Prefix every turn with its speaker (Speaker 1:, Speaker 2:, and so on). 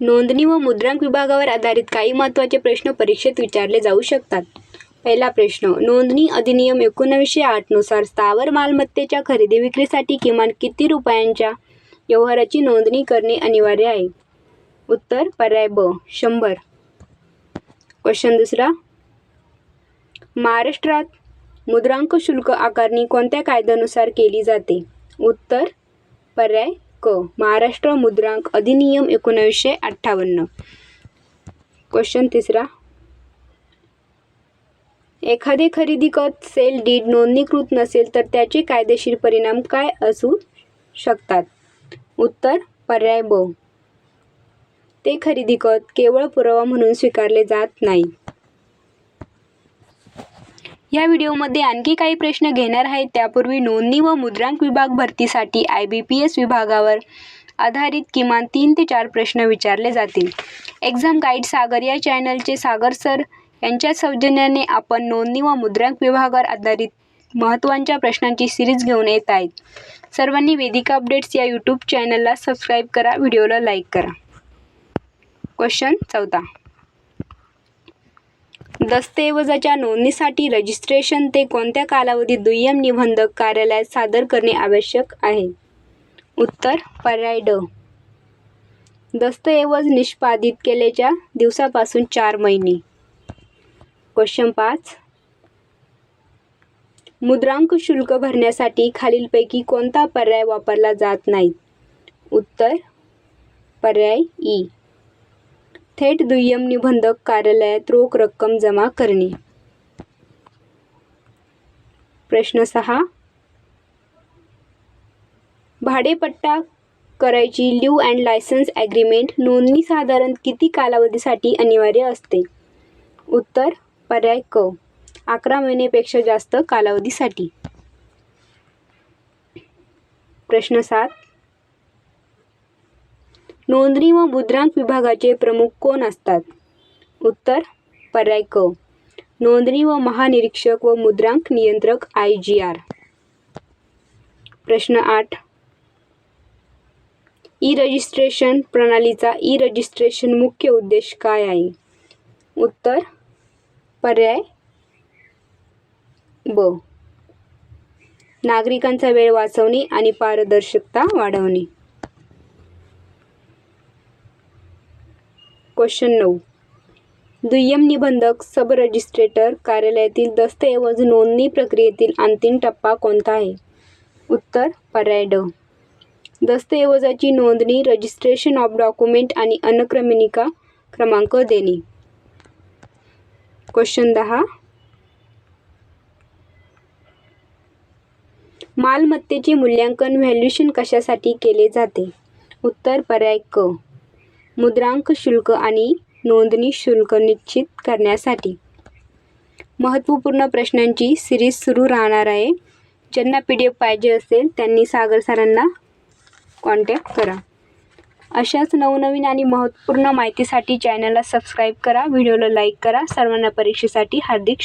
Speaker 1: नोंदणी व मुद्रांक विभागावर आधारित काही महत्त्वाचे प्रश्न परीक्षेत विचारले जाऊ शकतात. पहिला प्रश्न नोंदणी अधिनियम एकोणावीसशे आठनुसार स्थावर मालमत्तेच्या खरेदी विक्रीसाठी किमान किती रुपयांच्या व्यवहाराची नोंदणी करणे अनिवार्य आहे? उत्तर पर्याय ब शंभर. क्वेश्चन दुसरा. महाराष्ट्रात मुद्रांक शुल्क आकारणी कोणत्या कायद्यानुसार केली जाते? उत्तर पर्याय क. महाराष्ट्र मुद्रांक अधिनियम एकोणीसशे अठ्ठावन्न. क्वेश्चन तिसरा. एखादे खरेदी खत सेल डीड नोंदणीकृत नसेल तर त्याचे कायदेशीर परिणाम काय असू शकतात? उत्तर पर्याय ब. ते खरेदी खत केवळ पुरावा म्हणून स्वीकारले जात नाही. या व्हिडिओमध्ये आणखी काही प्रश्न घेणार आहेत. त्यापूर्वी नोंदणी व मुद्रांक विभाग भरतीसाठी आय बी पी एस विभागावर आधारित किमान तीन ते चार प्रश्न विचारले जातील. एक्झाम गाईड सागर या चॅनलचे सागर सर यांच्या सौजन्याने आपण नोंदणी व मुद्रांक विभागावर आधारित महत्त्वाच्या प्रश्नांची सिरीज घेऊन येत आहेत. सर्वांनी वेदिका अपडेट्स या यूट्यूब चॅनलला सबस्क्राईब करा. व्हिडिओला लाईक करा. क्वेश्चन चौथा. दस्तऐवजाच्या नोंदणीसाठी रजिस्ट्रेशन ते कोणत्या कालावधीत दुय्यम निबंधक कार्यालयात सादर करणे आवश्यक आहे? उत्तर पर्याय ड. दस्तऐवज निष्पादित केल्याच्या दिवसापासून चार महिने. क्वेश्चन पाच. मुद्रांक शुल्क भरण्यासाठी खालीलपैकी कोणता पर्याय वापरला जात नाही? उत्तर पर्याय ई. थेट दुय्यम निबंधक कार्यालयात रोख रक्कम जमा करणे. प्रश्न सहा. भाडेपट्टा करायची लिव्ह अँड लायसन्स ॲग्रीमेंट नोंदणी साधारण किती कालावधीसाठी अनिवार्य असते? उत्तर पर्याय क. अकरा महिनेपेक्षा जास्त कालावधीसाठी. प्रश्न सात. नोंदणी व मुद्रांक विभागाचे प्रमुख कोण असतात? उत्तर पर्याय क. नोंदणी व महानिरीक्षक व मुद्रांक नियंत्रक आय जी आर. प्रश्न आठ. ई रजिस्ट्रेशन प्रणालीचा ई रजिस्ट्रेशन मुख्य उद्देश काय आहे? उत्तर पर्याय ब. नागरिकांचा वेळ वाचवणे आणि पारदर्शकता वाढवणे. क्वेश्चन नऊ. दुय्यम निबंधक सब रजिस्ट्रेटर कार्यालयातील दस्तऐवज नोंदणी प्रक्रियेतील अंतिम टप्पा कोणता आहे? उत्तर पर्याय ड. दस्तऐवजाची नोंदणी रजिस्ट्रेशन ऑफ डॉक्युमेंट आणि अनुक्रमणिका क्रमांक देणे. क्वेश्चन दहा. मालमत्तेचे मूल्यांकन व्हॅल्युएशन कशासाठी केले जाते? उत्तर पर्याय क. मुद्रांक शुल्क आणि नोंदणी शुल्क निश्चित करण्यासाठी. महत्त्वपूर्ण प्रश्नांची सिरीज सुरू राहणार आहे. ज्यांना पी डी एफ पाहिजे असेल त्यांनी सागर सरांना कॉन्टॅक्ट करा. अशाच नवनवीन आणि महत्त्वपूर्ण माहितीसाठी चॅनलला सबस्क्राईब करा. व्हिडिओला लाईक करा. सर्वांना परीक्षेसाठी हार्दिक